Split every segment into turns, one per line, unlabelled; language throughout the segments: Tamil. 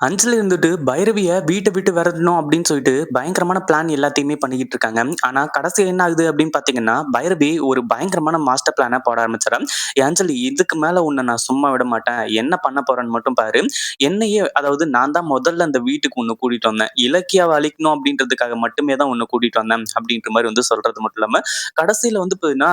அஞ்சலி இருந்துட்டு பைரவிய வீட்டை விட்டு விரட்டணும் அப்படின்னு சொல்லிட்டு பயங்கரமான பிளான் எல்லாத்தையுமே பண்ணிக்கிட்டு இருக்காங்க. ஆனா கடைசி என்ன ஆகுது அப்படின்னு பார்த்தீங்கன்னா, பைரவி ஒரு பயங்கரமான மாஸ்டர் பிளானை போட ஆரம்பிச்சுர்றா. "ஏய் அஞ்சலி இதுக்கு மேல உன்னை நான் சும்மா விட மாட்டேன். என்ன பண்ண போறேன்னு மட்டும் பாரு. என்னையே அதாவது நான் தான் முதல்ல அந்த வீட்டுக்கு ஒன்று கூட்டிட்டு வந்தேன். இலக்கியாவ அழிக்கணும் அப்படின்றதுக்காக மட்டுமே தான் உன்ன கூட்டிட்டு வந்தேன்." அப்படின்ற மாதிரி வந்து சொல்றது மட்டும் இல்லாம, கடைசியில வந்து பார்த்தீங்கன்னா,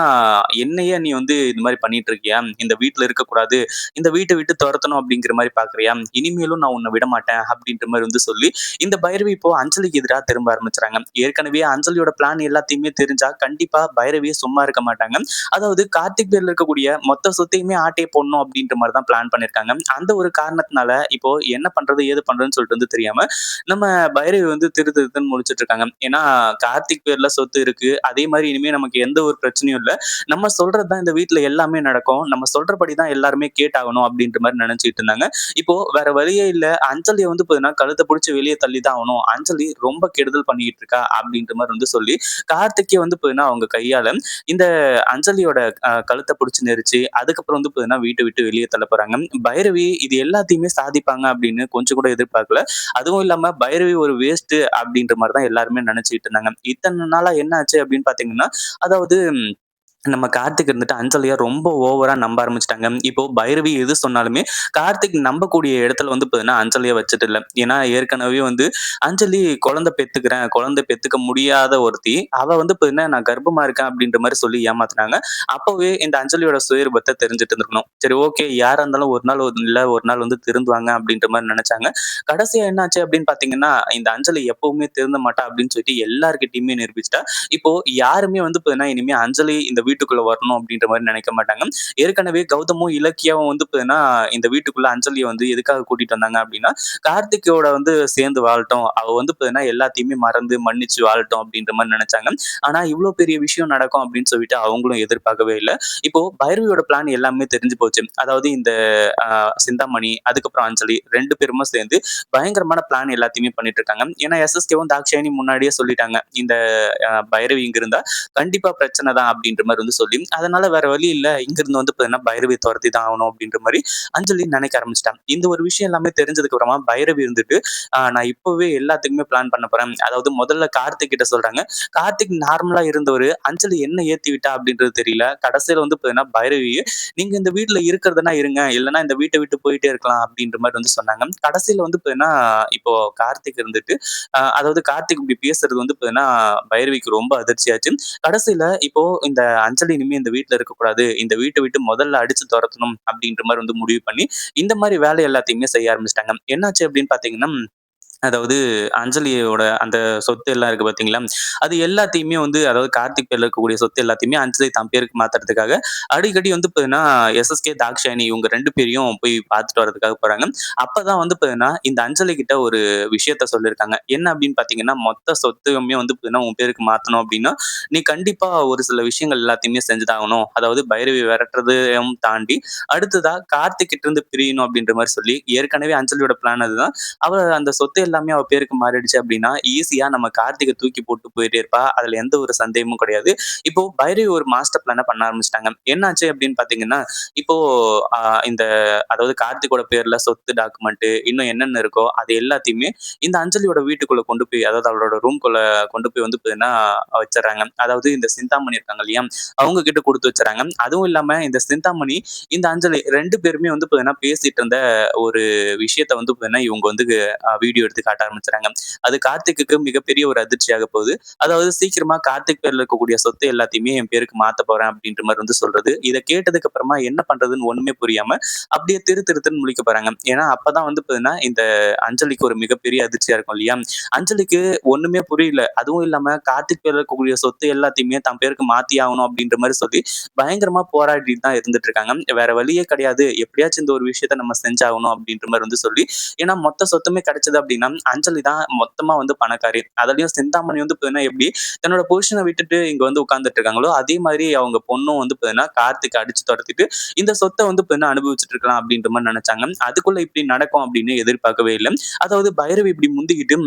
"என்னையே நீ வந்து இது மாதிரி பண்ணிட்டு இருக்கியா? இந்த வீட்டுல இருக்கக்கூடாது. இந்த வீட்டை விட்டு துரத்தணும் அப்படிங்கிற மாதிரி பார்க்குறியா? இனிமேலும் நான் உன்னை விட மாட்டேன் அப்படின்ற மாதிரி வந்து சொல்லி இந்த பைரவி இப்போ அஞ்சலிக்கு எதிராக திரும்ப ஆரம்பிச்சுறாங்க. ஏற்கனவே அஞ்சலியோட பிளான் எல்லாத்தையுமே தெரிஞ்சா கண்டிப்பா பைரவியை சும்மா இருக்க மாட்டாங்க. அதாவது கார்த்திக் பேர்ல இருக்கக்கூடிய மொத்த சொத்தையுமே ஆட்டையை போடணும் அப்படின்ற மாதிரி தான் பிளான் பண்ணிருக்காங்க. அந்த ஒரு காரணத்தினால இப்போ என்ன பண்றது ஏது பண்றதுன்னு சொல்லிட்டு வந்து தெரியாம நம்ம பைரவி வந்து திரு திருத்துன்னு முடிச்சிட்டு இருக்காங்க ஏன்னா கார்த்திக் பேர்ல சொத்து இருக்கு. அதே மாதிரி இனிமே நமக்கு எந்த ஒரு பிரச்சனையும் இல்லை. நம்ம சொல்றதுதான் இந்த வீட்டுல எல்லாமே நடக்கும். நம்ம சொல்றபடி தான் எல்லாருமே கேட்டாகணும் அப்படின்ற மாதிரி நினைச்சிட்டு இருந்தாங்க. இப்போ வேற வழியே இல்ல. அஞ்சலியை வந்து பார்த்தீங்கன்னா கழுத்தை பிடிச்சி வெளியே தள்ளி தான் ஆகணும். அஞ்சலி ரொம்ப கெடுதல் பண்ணிக்கிட்டு இருக்கா அப்படின்ற மாதிரி வந்து சொல்லி கார்த்திக்கே வந்து பார்த்தீங்கன்னா அவங்க கையால இந்த அஞ்சலியோட கழுத்தை பிடிச்சி நெரிச்சு அதுக்கப்புறம் வந்து பார்த்தீங்கன்னா வீட்டை விட்டு வெளியே தள்ள போறாங்க. பைரவி இது எல்லாத்தையுமே சாதிப்பாங்க அப்படின்னு கொஞ்சம் கூட எதிர்பார்க்கல. அதுவும் இல்லாம பைரவி ஒரு வேஸ்ட் அப்படின்ற மாதிரி தான் எல்லாருமே நினைச்சிட்டு இருந்தாங்க. இத்தனை நாளா என்ன ஆச்சு அப்படின்னு பாத்தீங்கன்னா அதாவது நம்ம கார்த்திக் இருந்துட்டு அஞ்சலியா ரொம்ப ஓவரா நம்ப ஆரம்பிச்சிட்டாங்க. இப்போ பைரவி எது சொன்னாலுமே கார்த்திக் நம்பக்கூடிய இடத்துல வந்து பார்த்தீங்கன்னா அஞ்சலியை வச்சுட்டு இல்லை. ஏன்னா ஏற்கனவே வந்து அஞ்சலி குழந்தை பெத்துக்கிறேன் குழந்தை பெத்துக்க முடியாத ஒருத்தி அவ வந்து பார்த்தீங்கன்னா நான் கர்ப்பமா இருக்கேன் அப்படின்ற மாதிரி சொல்லி ஏமாத்தினாங்க. அப்பவே இந்த அஞ்சலியோட சுயரூபத்தை தெரிஞ்சுட்டு இருந்திருக்கணும். சரி ஓகே யாரா இருந்தாலும் ஒரு நாள் இல்ல ஒரு நாள் வந்து திருந்துவாங்க அப்படின்ற மாதிரி நினைச்சாங்க. கடைசியா என்னாச்சு அப்படின்னு பாத்தீங்கன்னா இந்த அஞ்சலி எப்பவுமே திருந்த மாட்டா அப்படின்னு சொல்லிட்டு எல்லார்கிட்டயுமே நிரூபிச்சிட்டா. இப்போ யாருமே வந்து பார்த்தீங்கன்னா இனிமே அஞ்சலி இந்த வீட்டுக்குள்ள வரணும் அப்படின்ற மாதிரி நினைக்க மாட்டாங்க. ஏற்கனவே கௌதமும் இலக்கியாவும் வந்து பார்த்தீங்கன்னா இந்த வீட்டுக்குள்ள அஞ்சலியை வந்து எதுக்காக கூட்டிட்டு வந்தாங்க அப்படின்னா கார்த்திகோட வந்து சேர்ந்து வாழட்டும். அவ வந்து பார்த்தீங்கன்னா எல்லாத்தையுமே மறந்து மன்னிச்சு வாழட்டும் அப்படின்ற மாதிரி நினைச்சாங்க. ஆனா இவ்வளவு பெரிய விஷயம் நடக்கும் அப்படின்னு சொல்லிட்டு அவங்களும் எதிர்பார்க்கவே இல்லை. இப்போ பைரவியோட பிளான் எல்லாமே தெரிஞ்சு போச்சு. அதாவது இந்த சிந்தாமணி அதுக்கப்புறம் அஞ்சலி ரெண்டு பேருமே சேர்ந்து பயங்கரமான பிளான் எல்லாத்தையுமே பண்ணிட்டு இருக்காங்க. ஏன்னா எஸ்எஸ்கேவும் தாக்ஷாயினி முன்னாடியே சொல்லிட்டாங்க. இந்த பைரவி இங்க இருந்தா கண்டிப்பா பிரச்சனை தான் அப்படின்ற மாதிரி வந்து சொல்லி அதனால வேற வழி இல்ல. இங்க இருந்து வந்து பார்த்தீங்கன்னா பைரவி துரத்தி தான் ஆகணும் அப்படின்ற மாதிரி அஞ்சலி நினைக்க ஆரம்பிச்சிட்டான் இந்த ஒரு விஷயம் எல்லாமே தெரிஞ்சதுக்கு அப்புறமா பைரவி இருந்துட்டு நான் இப்பவே எல்லாத்துக்குமே பிளான் பண்ண போறேன். அதாவது முதல்ல கார்த்திக் கிட்ட சொல்றாங்க. கார்த்திக் நார்மலா இருந்தவர். அஞ்சலி என்ன ஏத்தி விட்டா அப்படின்றது தெரியல. கடைசியில வந்து பாத்தீங்கன்னா பைரவி நீங்க இந்த வீட்டுல இருக்கிறதுனா இருங்க. இல்லைன்னா இந்த வீட்டை விட்டு போயிட்டே இருக்கலாம். அப்படின்ற மாதிரி வந்து சொன்னாங்க. கடைசியில வந்து பாத்தீங்கன்னா இப்போ கார்த்திக் இருந்துட்டு அதாவது கார்த்திக் இப்படி பேசுறது வந்து பாத்தீங்கன்னா பைரவிக்கு ரொம்ப அதிர்ச்சியாச்சு. கடைசியில இப்போ இந்த அஞ்சலி இனிமே இந்த வீட்டுல இருக்கக்கூடாது. இந்த வீட்டை விட்டு முதல்ல அடிச்சு துரத்தணும் அப்படின்ற மாதிரி வந்து முடிவு பண்ணி இந்த மாதிரி வேலை எல்லாத்தையுமே செய்ய ஆரம்பிச்சிட்டாங்க. என்னாச்சு அப்படின்னு பாத்தீங்கன்னா அதாவது அஞ்சலியோட அந்த சொத்து எல்லாம் இருக்கு பாத்தீங்களா? அது எல்லாத்தையுமே வந்து அதாவது கார்த்திக் பேர்ல இருக்கக்கூடிய சொத்து எல்லாத்தையுமே அஞ்சலி தம் பேருக்கு மாத்துறதுக்காக அடிக்கடி வந்து பார்த்தீங்கன்னா எஸ்எஸ்கே தாக்ஷாயணி இவங்க ரெண்டு பேரையும் போய் பார்த்துட்டு வரதுக்காக போறாங்க. அப்பதான் வந்து பார்த்தீங்கன்னா இந்த அஞ்சலி கிட்ட ஒரு விஷயத்த சொல்லியிருக்காங்க. என்ன அப்படின்னு பாத்தீங்கன்னா மொத்த சொத்துமே வந்து பார்த்தீங்கன்னா உன் பேருக்கு மாத்தணும் அப்படின்னா நீ கண்டிப்பா ஒரு சில விஷயங்கள் எல்லாத்தையுமே செஞ்சுதாகணும். அதாவது பைரவி விரட்டுறதையும் தாண்டி அடுத்ததா கார்த்திக் கிட்ட இருந்து பிரியணும் அப்படின்ற மாதிரி சொல்லி ஏற்கனவே அஞ்சலியோட பிளான் அதுதான். அவர் அந்த சொத்து எல்லாமே அவ பேருக்கு மாறிடுச்சு அப்படின்னா ஈஸியா நம்ம கார்த்திகை தூக்கி போட்டு போயிட்டே இருப்பா. அதுல எந்த ஒரு சந்தேகமும் கிடையாது. இப்போ பைரவி ஒரு மாஸ்டர் பிளான பண்ண ஆரம்பிச்சிட்டாங்க. என்னாச்சு அப்படின்னு பாத்தீங்கன்னா இப்போ இந்த அதாவது கார்த்திகோட பேர்ல சொத்து டாக்குமெண்ட் இன்னும் என்னென்ன இருக்கோ அது எல்லாத்தையுமே இந்த அஞ்சலியோட வீட்டுக்குள்ள கொண்டு போய் அதாவது அவளோட ரூம்குள்ள கொண்டு போய் வந்து பார்த்தீங்கன்னா வச்சிடறாங்க. அதாவது இந்த சிந்தாமணி இருக்காங்க இல்லையா அவங்க கிட்ட கொடுத்து வச்சுறாங்க அதுவும் இல்லாம இந்த சிந்தாமணி இந்த அஞ்சலி ரெண்டு பேருமே வந்து பார்த்தீங்கன்னா பேசிட்டு இருந்த ஒரு விஷயத்த வந்து பார்த்தீங்கன்னா இவங்க வந்து வீடியோ எடுத்து காட்ட ஆரம்பிச்சுறாங்க. அது கார்த்திக்கு மிகப்பெரிய ஒரு அதிர்ச்சியாக போகுது. அதாவது சீக்கிரமா கார்த்திக் பேர்ல இருக்கக்கூடிய சொத்து எல்லாத்தையுமே என் பேருக்கு மாத்த போறேன் அப்படின்ற மாதிரி வந்து சொல்றது. இதை கேட்டதுக்கு அப்புறமா என்ன பண்றதுன்னு ஒண்ணுமே புரியாம அப்படியே திரு திருத்துன்னு முழிக்க போறாங்க. ஏன்னா அப்பதான் வந்து பாத்தீங்கன்னா இந்த அஞ்சலிக்கு ஒரு மிகப்பெரிய அதிர்ச்சியா இருக்கும் இல்லையா? அஞ்சலிக்கு ஒண்ணுமே புரியல. அதுவும் இல்லாம கார்த்திக் பேர்ல இருக்கக்கூடிய சொத்து எல்லாத்தையுமே தன் பேருக்கு மாத்தி ஆகணும் அப்படின்ற மாதிரி சொல்லி பயங்கரமா போராடிட்டு தான் இருந்துட்டு இருக்காங்க வேற வழியே கிடையாது. எப்படியாச்சும் இந்த ஒரு விஷயத்த நம்ம செஞ்சாகணும் அப்படின்ற மாதிரி வந்து சொல்லி ஏன்னா மொத்த சொத்துமே கிடைச்சது அப்படின்னா அஞ்சலி தான் மொத்தமா வந்து பணக்காரி. அதுலயும் சிந்தாமணி வந்து பார்த்தீங்கன்னா எப்படி தன்னோட பொசிஷனை விட்டுட்டு இங்க வந்து உட்கார்ந்துட்டு இருக்காங்களோ அதே மாதிரி அவங்க பொண்ணும் வந்து பார்த்தீங்கன்னா கார்த்திக் அடிச்சு துரத்திட்டு இந்த சொத்தை வந்து பார்த்தீங்கன்னா அனுபவிச்சுட்டு இருக்கலாம் அப்படின்ற மாதிரி நினைச்சாங்க. அதுக்குள்ள இப்படி நடக்கும் அப்படின்னு எதிர்பார்க்கவே இல்லை. அதாவது பைரவி இப்படி முந்திக்கிட்டு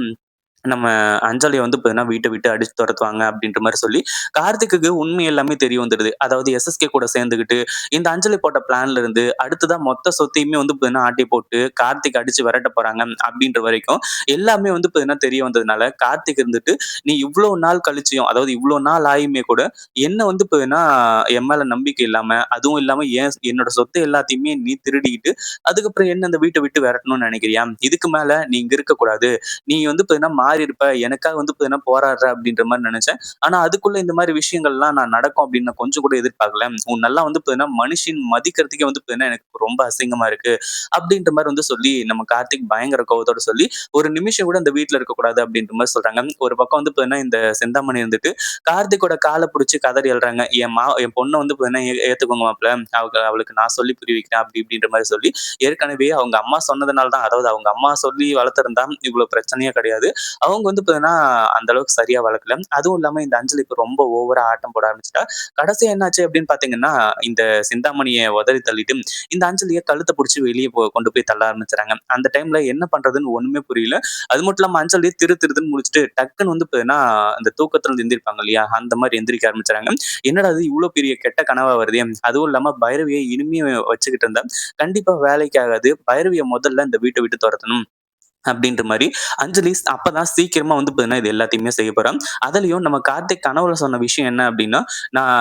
நம்ம அஞ்சலியை வந்து பார்த்தீங்கன்னா, வீட்டை விட்டு அடிச்சு துரத்துவாங்க அப்படின்ற மாதிரி சொல்லி, கார்த்திக்கு உண்மை எல்லாமே தெரிய வந்துடுது. அதாவது எஸ்எஸ்கே கூட சேர்ந்துக்கிட்டு இந்த அஞ்சலி போட்ட பிளான்ல இருந்து அடுத்ததா மொத்த சொத்தையுமே வந்து பார்த்தீங்கன்னா, ஆட்டி போட்டு கார்த்திக் அடிச்சு விரட்ட போறாங்க அப்படின்ற வரைக்கும் எல்லாமே வந்து பார்த்தீங்கன்னா, தெரிய வந்ததுனால, கார்த்திக் இருந்துட்டு, "நீ இவ்வளோ நாள் கழிச்சியும், அதாவது இவ்வளோ நாள் ஆயுமே கூட என்ன வந்து பார்த்தீங்கன்னா, என் மேல நம்பிக்கை இல்லாம, அதுவும் இல்லாம என் என்னோட சொத்து எல்லாத்தையுமே நீ திருடிக்கிட்டு, அதுக்கப்புறம் என்ன இந்த வீட்டை விட்டு விரட்டணும்னு நினைக்கிறியா? இதுக்கு மேல நீ இங்க இருக்கக்கூடாது. நீ வந்து பார்த்தீங்கன்னா மாறியிருப்ப. எனக்காக வந்து என்ன போராடுற அப்படின்ற மாதிரி நினைச்சேன் ஆனா அதுக்குள்ள இந்த மாதிரி விஷயங்கள்லாம் நான் நடக்கும் அப்படின்னு நான் கொஞ்சம் கூட எதிர்பார்க்கல. உன்னெல்லாம் வந்து பார்த்தீங்கன்னா மனுஷன் மதிக்கிறதுக்கே வந்து பார்த்தீங்கன்னா எனக்கு ரொம்ப அசிங்கமா இருக்கு. அப்படின்ற மாதிரி வந்து சொல்லி நம்ம கார்த்திக் பயங்கர கோவத்தோட சொல்லி, ஒரு நிமிஷம் கூட இந்த வீட்ல இருக்கக்கூடாது அப்படின்ற மாதிரி சொல்றாங்க. ஒரு பக்கம் வந்து பார்த்தீங்கன்னா இந்த செந்தாமணி இருந்துட்டு கார்த்திக்கோட கால புடிச்சு கதறி எழுறாங்க என் மா என் பொண்ண வந்து பார்த்தீங்கன்னா ஏத்துக்கோங்க மாப்ள. அவ அவளுக்கு நான் சொல்லி புரிய வைக்கிறேன் அப்படி இப்படின்ற மாதிரி சொல்லி, ஏற்கனவே அவங்க அம்மா சொன்னதுனால தான் அதாவது அவங்க அம்மா சொல்லி வளர்த்திருந்தா இவ்வளவு பிரச்சனையே கிடையாது. அவங்க வந்து பார்த்தீங்கன்னா, அந்த அளவுக்கு சரியா வளர்க்கல. அதுவும் இல்லாம இந்த அஞ்சலி இப்போ ரொம்ப ஓவரா ஆட்டம் போட ஆரம்பிச்சுட்டா. கடைசி என்னாச்சு அப்படின்னு பார்த்தீங்கன்னா, இந்த சிந்தாமணியை உதறி தள்ளிட்டு, இந்த அஞ்சலியை கழுத்தை பிடிச்சி வெளியே கொண்டு போய் தள்ள ஆரம்பிச்சுறாங்க. அந்த டைம்ல என்ன பண்றதுன்னு ஒண்ணுமே புரியல. அது மட்டும் இல்லாம அஞ்சலி திரு திருதுன்னு முடிச்சுட்டு டக்குன்னு வந்து பார்த்தீங்கன்னா, இந்த தூக்கத்துல இருந்து எந்திரிப்பாங்க இல்லையா? அந்த மாதிரி எந்திரிக்க ஆரம்பிச்சாங்க என்னடா இது இவ்வளவு பெரிய கெட்ட கனவா வருது அதுவும் இல்லாம பைரவியை இனிமே வச்சுக்கிட்டு இருந்தா, கண்டிப்பா வேலைக்கு ஆகாது. பைரவியை முதல்ல இந்த வீட்டை விட்டு துரத்தணும் அப்படின்ற மாதிரி அஞ்சலி அப்பதான் சீக்கிரமா வந்து பார்த்தீங்கன்னா, இது எல்லாத்தையுமே செய்ய போறோம் அதுலயும் நம்ம கார்த்திக் கனவுல சொன்ன விஷயம் என்ன அப்படின்னா, நான்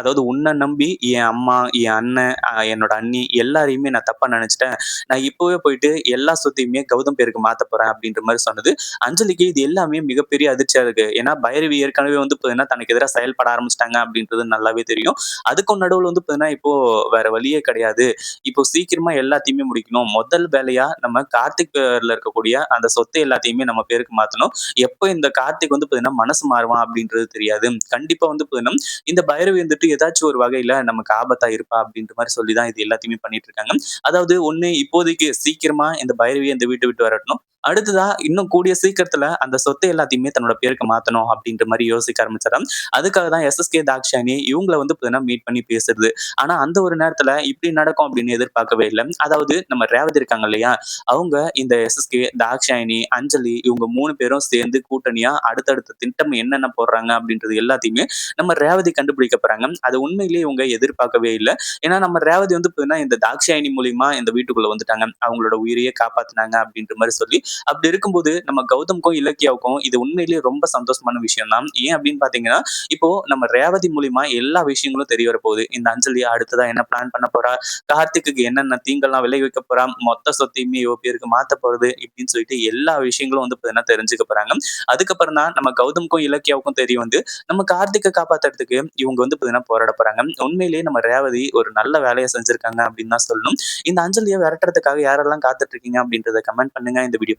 அதாவது உன்ன நம்பி என் அம்மா, என் அண்ணன், என்னோட அண்ணி எல்லாரையுமே நான் தப்பா நினைச்சிட்டேன் நான் இப்பவே போயிட்டு எல்லா சொத்தையுமே கௌதம் பேருக்கு மாத்தப் போறேன் அப்படின்ற மாதிரி சொன்னது. அஞ்சலிக்கு இது எல்லாமே மிகப்பெரிய அதிர்ச்சியா இருக்கு. ஏன்னா பைரவி ஏற்கனவே வந்து பார்த்தீங்கன்னா, தனக்கு எதிரா செயல்பட ஆரம்பிச்சிட்டாங்க அப்படின்றது நல்லாவே தெரியும். அதுக்கும் நடுவில் வந்து பார்த்தீங்கன்னா, இப்போ வேற வழியே கிடையாது. இப்போ சீக்கிரமா எல்லாத்தையுமே முடிக்கணும். முதல் வேலையா நம்ம கார்த்திக் பேர்ல இருக்கக்கூடிய அந்த சொத்து எல்லாத்தையுமே நம்ம பேருக்கு மாத்தணும். எப்போ இந்த கார்த்திக் வந்து பார்த்தீங்கன்னா, மனசு மாறுவான் அப்படின்றது தெரியாது. கண்டிப்பா வந்து பார்த்தீங்கன்னா, இந்த பைரவி வந்துட்டு ஏதாச்சும் ஒரு வகையில நமக்கு ஆபத்தா இருப்பா அப்படின்ற மாதிரி சொல்லி தான் இது எல்லாத்தையுமே பண்ணிட்டு இருக்காங்க. அதாவது ஒண்ணு இப்போதைக்கு சீக்கிரமா இந்த பைரவியை இந்த வீட்டை விட்டு வரட்டணும் அடுத்ததா இன்னும் கூடிய சீக்கிரத்துல அந்த சொத்தை எல்லாத்தையுமே தன்னோட பேருக்கு மாத்தணும் அப்படின்ற மாதிரி யோசிக்க ஆரம்பிச்சாராம். அதுக்காக தான் எஸ்எஸ்கே, தாக்ஷாயணி இவங்கள வந்து பார்த்தீங்கன்னா மீட் பண்ணி பேசுறது. ஆனா அந்த ஒரு நேரத்துல இப்படி நடக்கும் அப்படின்னு எதிர்பார்க்கவே இல்லை அதாவது நம்ம ரேவதி இருக்காங்க இல்லையா? அவங்க இந்த எஸ்எஸ்கே, தாக்ஷாயணி, அஞ்சலி இவங்க மூணு பேரும் சேர்ந்து கூட்டணியா அடுத்தடுத்த திட்டம் என்னென்ன போடுறாங்க அப்படின்றது எல்லாத்தையுமே நம்ம ரேவதி கண்டுபிடிக்க போறாங்க. அது உண்மையிலேயே இவங்க எதிர்பார்க்கவே இல்லை ஏன்னா நம்ம ரேவதி வந்து பார்த்தீங்கன்னா, இந்த தாக்ஷாயணி மூலியமா இந்த வீட்டுக்குள்ள வந்துட்டாங்க. அவங்களோட உயிரையே காப்பாத்தினாங்க அப்படின்ற மாதிரி சொல்லி, அப்படி இருக்கும்போது நம்ம கௌதம்க்கும், இலக்கியாவுக்கும் இது உண்மையிலேயே ரொம்ப சந்தோஷமான விஷயம் தான். ஏன் அப்படின்னு பாத்தீங்கன்னா இப்போ நம்ம ரேவதி மூலியமா எல்லா விஷயங்களும் தெரிய வரப்போகுது. இந்த அஞ்சலியா அடுத்ததா என்ன பிளான் பண்ண போறா? கார்த்திக்கு என்னென்ன தீங்கெல்லாம் விளைவிக்க போறா? மொத்த சொத்தையுமே யோபியருக்கு மாத்த போறது இப்படின்னு சொல்லிட்டு எல்லா விஷயங்களும் வந்து பார்த்தீங்கன்னா தெரிஞ்சுக்க போறாங்க. அதுக்கப்புறம் தான் நம்ம கௌதம்க்கும், இலக்கியாவுக்கும் தெரிய வந்து, நம்ம கார்த்திகை காப்பாத்துறதுக்கு இவங்க வந்து பார்த்தீங்கன்னா போராட போறாங்க. உண்மையிலேயே நம்ம ரேவதி ஒரு நல்ல வேலையை செஞ்சிருக்காங்க அப்படின்னு தான் சொல்லணும். இந்த அஞ்சலியை விரட்டுறதுக்காக யாரெல்லாம் காத்துட்டு இருக்கீங்க அப்படின்றத கமெண்ட் பண்ணுங்க. இந்த வீடியோ